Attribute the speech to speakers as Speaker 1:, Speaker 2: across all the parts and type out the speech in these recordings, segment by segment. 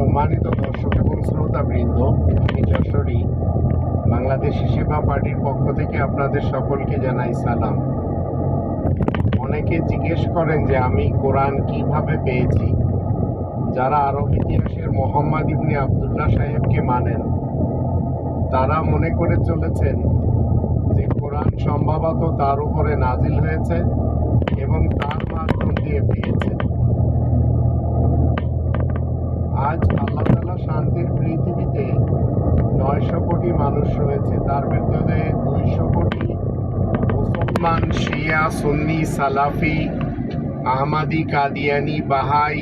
Speaker 1: সম্মানিত দর্শক এবং শ্রোতাবৃন্দ, আমি যশোরী, বাংলাদেশি সেবা পার্টির পক্ষ থেকে আপনাদের সকলকে জানাই সালাম। অনেকে জিজ্ঞেস করেন যে আমি কোরআন কীভাবে পেয়েছি? যারা আরব ইতিহাসের মোহাম্মদ ইবনে আবদুল্লাহ সাহেবকে মানেন, তারা মনে করে চলেছেন যে কোরআন সম্ভবত তার উপরে নাজিল হয়েছে এবং তার মাধ্যম দিয়ে পেয়েছে আজ আল্লাহ তালা শান্তির পৃথিবীতে নয়শো কোটি মানুষ রয়েছে। তার ভেতরে দুইশো কোটি মুসলমান, শিয়া, সুন্নি, সালাফি, আহমাদি, কাদিয়ানি, বাহাই,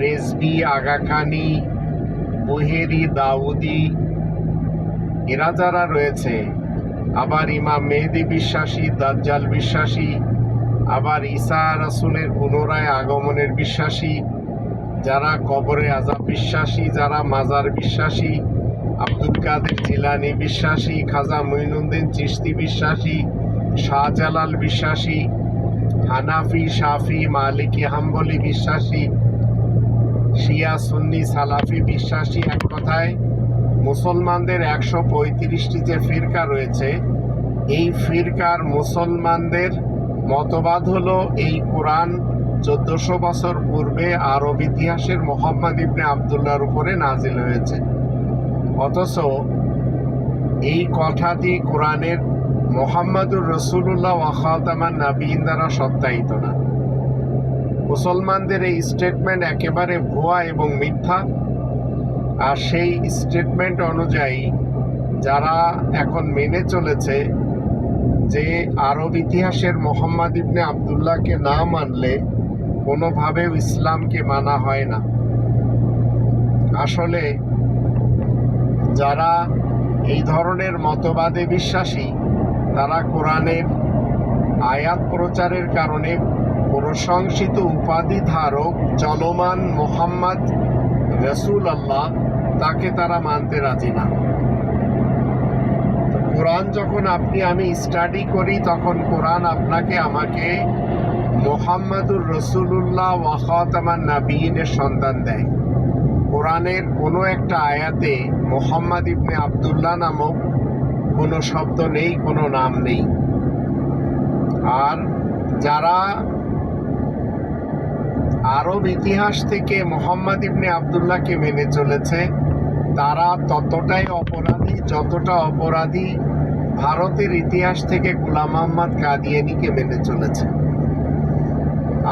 Speaker 1: রেজবি আগাখানি বুহেরি, দাউদি, এরা যারা রয়েছে, আবার ইমাম মেহেদি বিশ্বাসী, দাজ্জাল বিশ্বাসী, আবার ঈসা রাসুলের পুনরায় আগমনের বিশ্বাসী, যারা কবরে আজাব বিশ্বাসী, যারা মাজার বিশ্বাসী আব্দুল কাদের জিলানি বিশ্বাসী, খাজা মঈনুদ্দিন চিশতি বিশ্বাসী, শাহজালাল বিশ্বাসী, হানাফি, শাফি, মালিকি, হাম্বলি বিশ্বাসী, শিয়া, সুন্নি, সালাফি বিশ্বাসী এক কথায় মুসলমানদের একশো পঁয়ত্রিশটি যে ফিরকা রয়েছে, এই ফিরকার মুসলমানদের মতবাদ হলো এই কোরআন চোদ্দশো বছর পূর্বে আরব ইতিহাসের মোহাম্মদ ইবনে আবদুল্লাহর উপরে নাজিল হয়েছে। অথচ এই কথাটি কোরআনের মোহাম্মদুর রসুল্লাহ ওয়াখাতামান নাবিন দ্বারা সত্যায়িত না। মুসলমানদের এই স্টেটমেন্ট একেবারে ভুয়া এবং মিথ্যা। আর সেই স্টেটমেন্ট অনুযায়ী যারা এখন মেনে চলেছে যে আরব ইতিহাসের মোহাম্মদ ইবনে আবদুল্লাহকে না মানলে কোনোভাবেও ইসলামকে মানা হয় না। আসলে যারা এই ধরনের মতবাদে বিশ্বাসী, তারা কোরআনের আয়াত প্রচারের কারণে প্রশংসিত উপাধি ধারক চলমান মোহাম্মদ রসুল আল্লাহ তাকে তারা মানতে রাজি না। কোরআন যখন আপনি, আমি স্টাডি করি, তখন কোরআন আপনাকে আমাকে মোহাম্মদুর রসুল্লাহ ওয়াখাতামান নাবিনের সন্ধান দেয়। কোরআনের কোনো একটা আয়াতে মোহাম্মদ ইবনে আবদুল্লাহ নামক কোনো শব্দ নেই, কোনো নাম নেই। আর যারা আরব ইতিহাস থেকে মোহাম্মদ ইবনে আবদুল্লাহকে মেনে চলেছে, তারা ততটাই অপরাধী যতটা অপরাধী ভারতের ইতিহাস থেকে গুলাম আহমদ কাদিয়ানিকে মেনে চলেছে।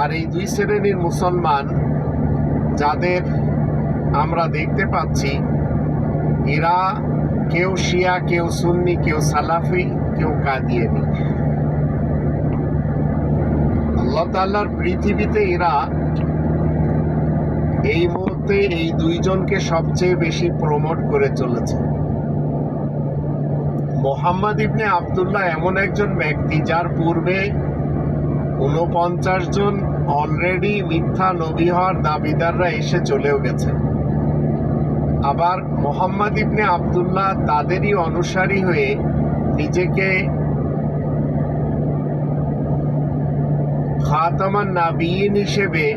Speaker 1: আর এই দুই শ্রেণির মুসলমান যাদের আমরা দেখতে পাচ্ছি, এরা কেউ শিয়া, কেউ সুন্নি, কেউ সালাফি, কেউ কাদিয়ানি। আল্লাহ পৃথিবীতে এরা এই মুহূর্তে এই দুইজনকে সবচেয়ে বেশি প্রমোট করে চলেছে। মোহাম্মদ ইবনে আবদুল্লাহ এমন একজন ব্যক্তি যার পূর্বে উনপঞ্চাশ জন অলরেডি মিথ্যা নবী হওয়ার দাবিদাররা এসে চলেও গেছে আবার মোহাম্মদ ইবনে আবদুল্লাহ তাদেরই অনুসারী হয়ে নিজেকে খাতামান নাবিয়িন হিসেবে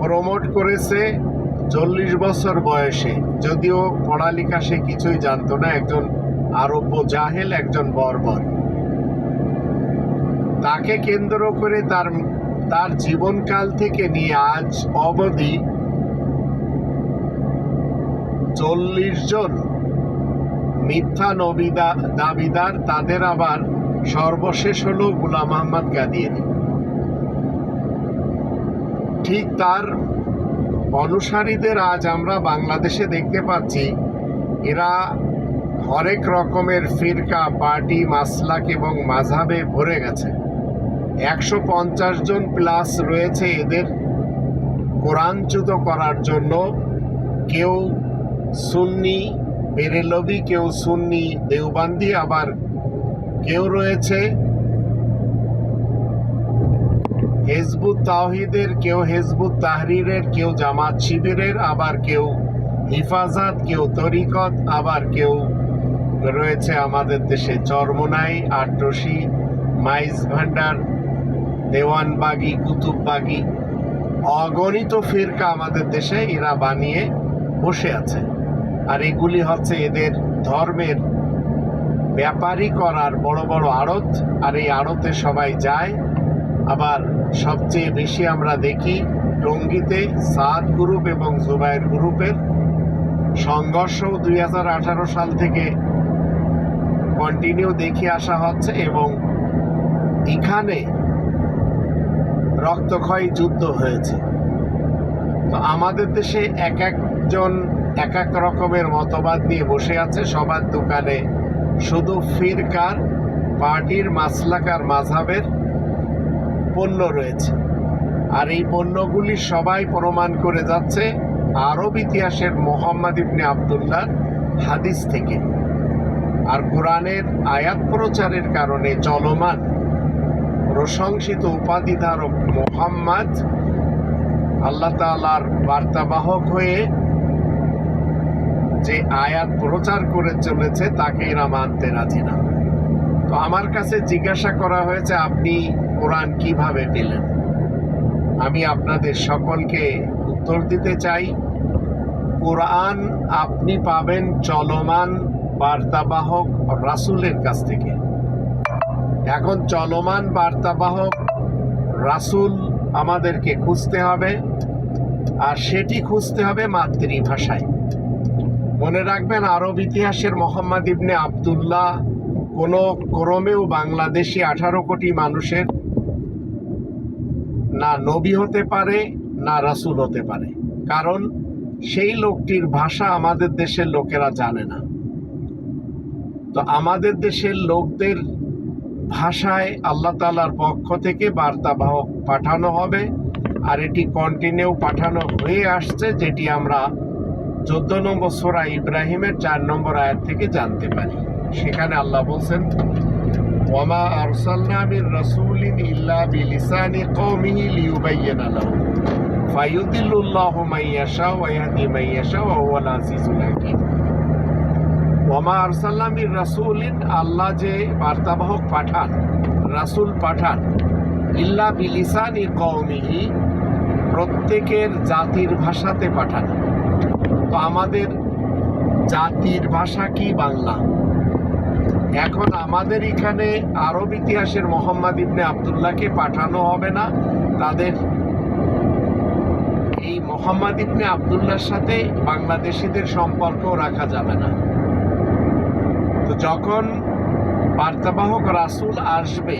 Speaker 1: প্রমোট করেছে চল্লিশ বছর বয়সে। যদিও পড়ালেখা সে কিছুই জানতো না, একজন আরব্য জাহেল, একজন বর্বর। তাকে কেন্দ্র করে তার তার জীবনকাল থেকে নিয়ে আজ অবধি চল্লিশ জন মিথ্যা নবিদা দাবিদার, তাদের আবার সর্বশেষ হল গুলাম আহমদ কাদিয়ানি ঠিক তার অনুসারীদের আজ আমরা বাংলাদেশে দেখতে পাচ্ছি, এরা হরেক রকমের ফিরকা, পার্টি, মাসলাক এবং মাঝাবে ভরে গেছে। একশো পঞ্চাশ জন প্লাস রয়েছে এদের কোরআনচ্যুত করার জন্য। কেউ সুন্নি বেরেলবি কেউ সুন্নি দেওবান্দি, আবার কেউ রয়েছে হেজবুত তাওহিদের, কেউ হেজবুত তাহরিরের, কেউ জামাত শিবিরের, আবার কেউ হিফাজত, কেউ তরিকত, আবার কেউ রয়েছে আমাদের দেশে চরমোনাই আটরশি মাইজ ভান্ডার, দেওয়ানবাগি, কুতুববাগি। অগণিত ফিরকা আমাদের দেশে এরা বানিয়ে বসে আছে। আর এগুলি হচ্ছে এদের ধর্মের ব্যাপারই করার বড় বড় আড়ত, আর এই আড়তে সবাই যায়। আবার সবচেয়ে বেশি আমরা দেখি টঙ্গিতে সাদ গ্রুপ এবং জুবাইর গ্রুপের সংঘর্ষ দুই হাজার আঠারো সাল থেকে কন্টিনিউ দেখে আসা হচ্ছে এবং এখানে রক্তক্ষয়ী যুদ্ধ হয়েছে। তো আমাদের দেশে এক একজন এক এক রকমের মতবাদ নিয়ে বসে আছে সবার দোকানে। শুধু ফিরকার, পার্টির মাসলাকার মাঝাবের পণ্য রয়েছে। আর এই পণ্যগুলি সবাই প্রমাণ করে যাচ্ছে আরব ইতিহাসের মোহাম্মদ ইবনে আবদুল্লাহ হাদিস থেকে। আর কোরআনের আয়াত প্রচারের কারণে চলমান, প্রশংসিত উপাধিধারক মোহাম্মদ আল্লাহ তালার বার্তাবাহক হয়ে যে আয়াত প্রচার করে চলেছে, তাকে এরা মানতে রাজি না। তো আমার কাছে জিজ্ঞাসা করা হয়েছে, আপনি কোরআন কীভাবে পেলেন? আমি আপনাদের সকলকে উত্তর দিতে চাই, কোরআন আপনি পাবেন চলমান বার্তাবাহক রাসূলের কাছ থেকে। এখন চলমান বার্তাবাহক রাসূল আমাদেরকে খুঁজতে হবে, আর সেটি খুঁজতে হবে মাতৃভাষায়। মনে রাখবেন, আরব ইতিহাসের মোহাম্মদ ইবনে আবদুল্লাহ কোনো ক্রমেও বাংলাদেশি আঠারো কোটি মানুষের না নবী হতে পারে, না রাসূল হতে পারে। কারণ সেই লোকটির ভাষা আমাদের দেশের লোকেরা জানে না। তো আমাদের দেশের লোকদের ভাষায় আল্লাহ তালার পক্ষ থেকে বার্তাবাহক পাঠানো হবে, আর এটি কন্টিনিউ পাঠানো হয়ে আসছে, যেটি আমরা চোদ্দ নম্বর সোরা ইব্রাহিমের চার নম্বর আয়াত থেকে জানতে পারি। সেখানে আল্লাহ বলছেন, ওয়ামা আরসালনা মির রাসূলিন ইল্লা বিলিসানি কওমিহি লিয়ুবাইয়িনা লাহুম ফায়ুদিল্লুল্লাহু মান ইয়াশা ওয়া ইয়াহদি মান ওয়া হুয়াল ওয়ামা আরসালনা মির রাসূলিন, আল্লাহ যে বার্তাবাহক পাঠান, রাসূল পাঠান, ইল্লা বিলিসানি কওমিহি প্রত্যেকের জাতির ভাষাতে পাঠান। তো আমাদের জাতির ভাষা কি বাংলা? এখন আমাদের এখানে আরব ইতিহাসের মোহাম্মদ ইবনে আবদুল্লাহকে পাঠানো হবে না। তাদের এই মোহাম্মদ ইবনে আবদুল্লাহর সাথে বাংলাদেশিদের সম্পর্ক রাখা যাবে না। তো যখন বার্তাবাহক রাসূল আসবে,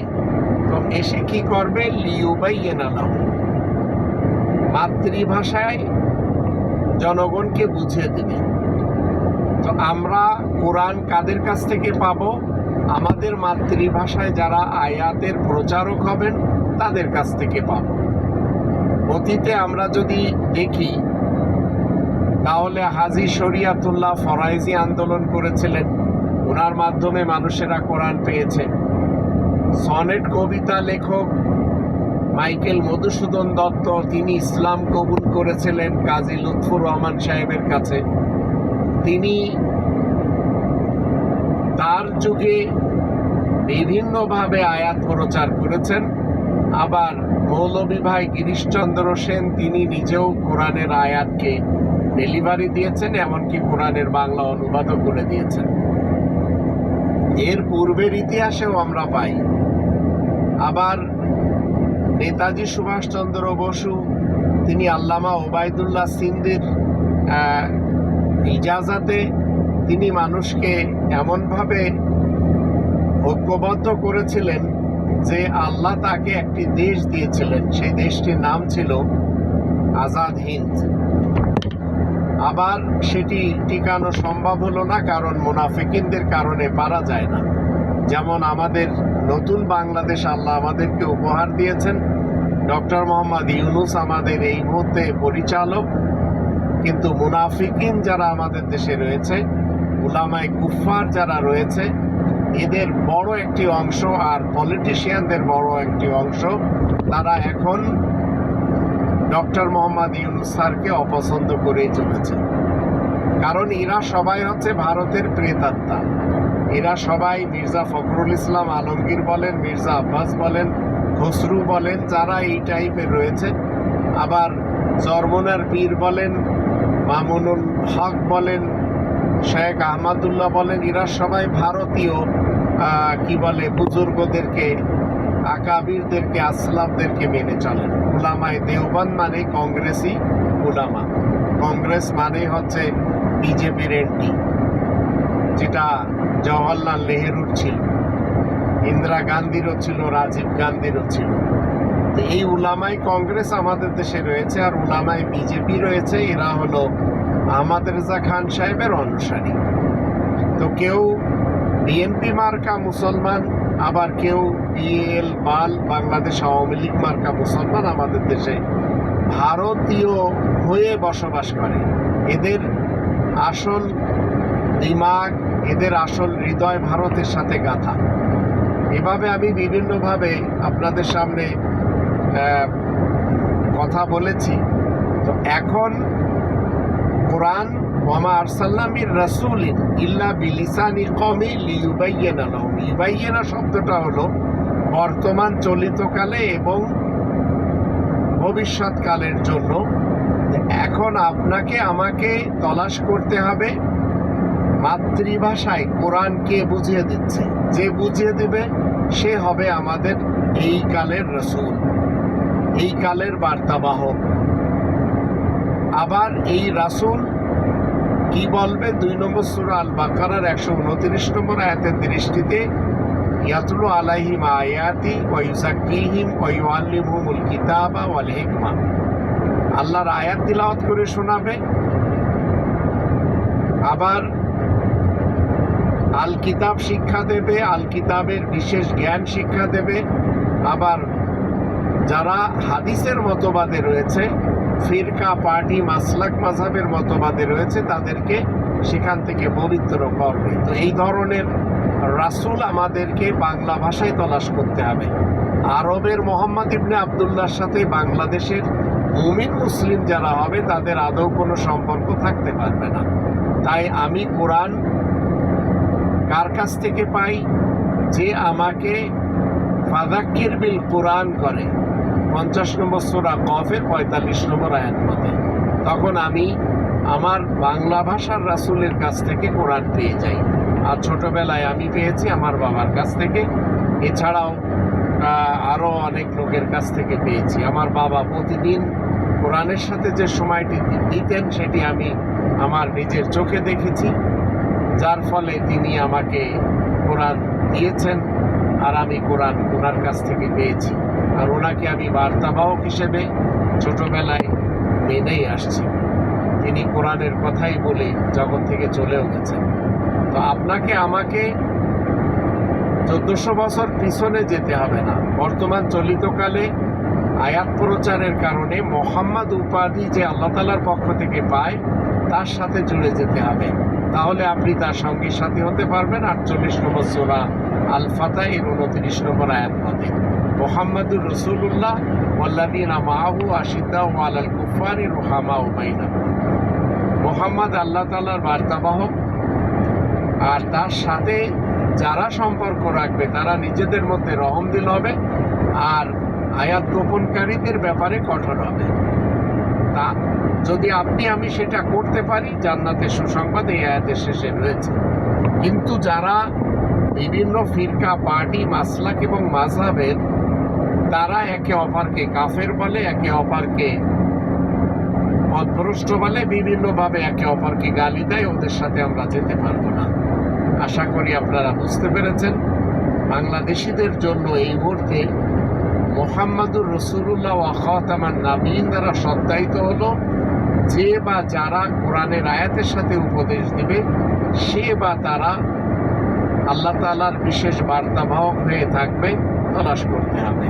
Speaker 1: তো এসে কি করবে? লিউবাইয়েনালাম মাতৃভাষায় জনগণকে বুঝিয়ে দেবে। তো আমরা কোরআন কাদের কাছ থেকে পাব? আমাদের মাতৃভাষায় যারা আয়াতের প্রচারক হবেন, তাদের কাছ থেকে পাব। অতীতে আমরা যদি দেখি, তাহলে হাজি শরিয়াতুল্লাহ ফরাইজি আন্দোলন করেছিলেন। ওনার মাধ্যমে মানুষেরা কোরআন পেয়েছে। সনেট কবিতা লেখক মাইকেল মধুসূদন দত্ত, তিনি ইসলাম কবুল করেছিলেন কাজী লুৎফুর রহমান সাহেবের কাছে। তিনি তার যুগে বিভিন্নভাবে আয়াত প্রচার করেছেন। আবার মৌলভী ভাই গিরিশচন্দ্র সেন, তিনি নিজেও কোরআনের আয়াতকে ডেলিভারি দিয়েছেন, এমনকি কোরআনের বাংলা অনুবাদও করে দিয়েছেন। এর পূর্বের ইতিহাসেও আমরা পাই। আবার নেতাজি সুভাষচন্দ্র বসু, তিনি আল্লামা ওবায়দুল্লাহ সিন্দির ইজাজাতে তিনি মানুষকে এমনভাবে ঐক্যবদ্ধ করেছিলেন যে আল্লাহ তাকে একটি দেশ দিয়েছিলেন। সেই দেশটির নাম ছিল আজাদ হিন্দ। আবার সেটি টিকানো সম্ভব হলো না, কারণ মুনাফিকিনদের কারণে পারা যায় না। যেমন আমাদের নতুন বাংলাদেশ আল্লাহ আমাদেরকে উপহার দিয়েছেন। ডক্টর মোহাম্মদ ইউনুস আমাদের এই মুহূর্তে পরিচালক, কিন্তু মুনাফিকিন যারা আমাদের দেশে রয়েছে, উলামায় কুফার যারা রয়েছে, এদের বড় একটি অংশ আর পলিটিশিয়ানদের বড় একটি অংশ, তারা এখন ডক্টর মোহাম্মদ ইউনুস স্যারকে অপছন্দ করেই চলেছে। কারণ এরা সবাই হচ্ছে ভারতের প্রেতাত্মা। এরা সবাই মির্জা ফখরুল ইসলাম, আলমগীর বলেন, মির্জা আব্বাস বলেন, খসরু বলেন, যারা এই টাইপের রয়েছে। আবার চরমনার পীর বলেন, মামুনুল হক বলেন, শেখ আহমদুল্লাহ বলেন, এরা সবাই ভারতীয় কি বলে, বুজুর্গদেরকে, আকাবিরদেরকে, আসলামদেরকে মেনে চলেন। উলামায় দেওবান মানে কংগ্রেসই উলামা। কংগ্রেস মানে হচ্ছে বিজেপির এন্টি, যেটা জওয়াহরলাল নেহেরুর ছিল। ইন্দিরা গান্ধীরও ছিল, রাজীব গান্ধীরও ছিল। তো এই উলামাই কংগ্রেস আমাদের দেশে রয়েছে আর উলামাই বিজেপি রয়েছে। এরা হলো আহমদ রেজা খান সাহেবের অনুসারী। তো কেউ বিএনপি মার্কা মুসলমান, আবার কেউ বিএল, বাল, বাংলাদেশ আওয়ামী লীগ মার্কা মুসলমান আমাদের দেশে ভারতীয় হয়ে বসবাস করে। এদের আসল দিমাগ এদের আসল হৃদয় ভারতের সাথে গাথা। এভাবে আমি বিভিন্নভাবে আপনাদের সামনে কথা বলেছি। তো এখন কোরআন, ওয়ামা আরসাল্লামির রাসূলিন ইল্লা বিলিসানি কমি লিউবাইয়ানা লাহুম। ইউবাইয়ানা শব্দটা হলো বর্তমান চলিতকালে এবং ভবিষ্যৎকালের জন্য। এখন আপনাকে আমাকে তলাশ করতে হবে। মাতৃভাষায় কোরআনকে বুঝিয়ে দিচ্ছে। যে বুঝিয়ে দেবে, সে হবে আমাদের এই কালের রসুল। এই কালের বার্তাবাহক। আবার এই রাসূল কি বলবে? দুই নম্বর সুরা আল বাকারার একশো উনত্রিশ নম্বর আয়াতের দৃষ্টিতে, ইয়াতুলু আলাইহিম আয়াতি ওয়া ইউজাক্কিহিম ওয়া ইউআল্লিমুহুমুল কিতাবা ওয়াল হিকমা। আল্লাহর আয়াত তিলাওয়াত করে শোনাবে। আবার আল কিতাব শিক্ষা দেবে আল কিতাবের বিশেষ জ্ঞান শিক্ষা দেবে। আবার যারা হাদিসের মতবাদে রয়েছে, ফিরকা, পার্টি, মাসলাক মাঝাবের মতবাদে রয়েছে, তাদেরকে সেখান থেকে পবিত্র করবে। তো এই ধরনের রাসূল আমাদেরকে বাংলা ভাষায় তলাশ করতে হবে। আরবের মোহাম্মদ ইবনে আবদুল্লার সাথে বাংলাদেশের মুমিন, মুসলিম যারা হবে, তাদের আদৌ কোনো সম্পর্ক থাকতে পারবে না। তাই আমি কোরআন কার কাছ থেকে পাই? যে আমাকে ফাদাক্কির বিল কোরআন করে। পঞ্চাশ নম্বর সোরা কফের পঁয়তাল্লিশ নম্বর আয়াত মতে। তখন আমি আমার বাংলা ভাষার রাসুলের কাছ থেকে কোরআন পেয়ে যাই। আর ছোটোবেলায় আমি পেয়েছি আমার বাবার কাছ থেকে। এছাড়াও আরও অনেক লোকের কাছ থেকে পেয়েছি। আমার বাবা প্রতিদিন কোরআনের সাথে যে সময়টি দিতেন, সেটি আমি আমার নিজের চোখে দেখেছি। যার ফলে তিনি আমাকে কোরআন দিয়েছেন আর আমি কোরআন ওনার কাছ থেকে পেয়েছি। আর ওনাকে আমি বার্তাবাহক হিসেবে ছোটবেলায় মেনেই আসছি। তিনি কোরআনের কথাই বলে জগৎ থেকে চলেও গেছেন। তো আপনাকে আমাকে চোদ্দশো বছর পিছনে যেতে হবে না। বর্তমান চলিতকালে আয়াত প্রচারের কারণে মোহাম্মদ উপাধি যে আল্লাহ তালার পক্ষ থেকে পায়, তার সাথে জুড়ে যেতে হবে। তাহলে আপনি তার সঙ্গী সাথী হতে পারবেন। আটচল্লিশ নম্বর সোরা আল ফাতা এর উনত্রিশ নম্বর আয়াত মতে মোহাম্মদুর রসুল্লাহ ওয়াল্লাদিন মাহু আশিদ্দা আলাল কুফারি রোহামা উমাইনা মোহাম্মদ আল্লাহ তালার বার্তাবাহক। আর তার সাথে যারা সম্পর্ক রাখবে, তারা নিজেদের মধ্যে রহমদিল হবে। আর আয়াত গোপনকারীদের ব্যাপারে কঠোর হবে। তা যদি আপনি, আমি সেটা করতে পারি জান্নাতের সুসংবাদ এই আয়াতের শেষে রয়েছে। কিন্তু যারা বিভিন্ন ফিরকা, পার্টি, মাসলাক এবং মাঝহাবের তারা একে অপরকে কাফের বলে, একে অপরকে পথভ্রষ্ট বলে, বিভিন্নভাবে একে অপরকে গালি দেয়, ওদের সাথে আমরা যেতে পারব না। আশা করি আপনারা বুঝতে পেরেছেন। বাংলাদেশিদের জন্য এই মুহূর্তে মোহাম্মদুর রসুল্লাহ ওয়াখাতামান নাবিন দ্বারা সত্যায়িত হলো, যে বা যারা কোরআনের আয়াতের সাথে উপদেশ দেবে, সে বা তারা আল্লাহ তালার বিশেষ বার্তাবাহক হয়ে থাকবে, তলাশ করতে হবে।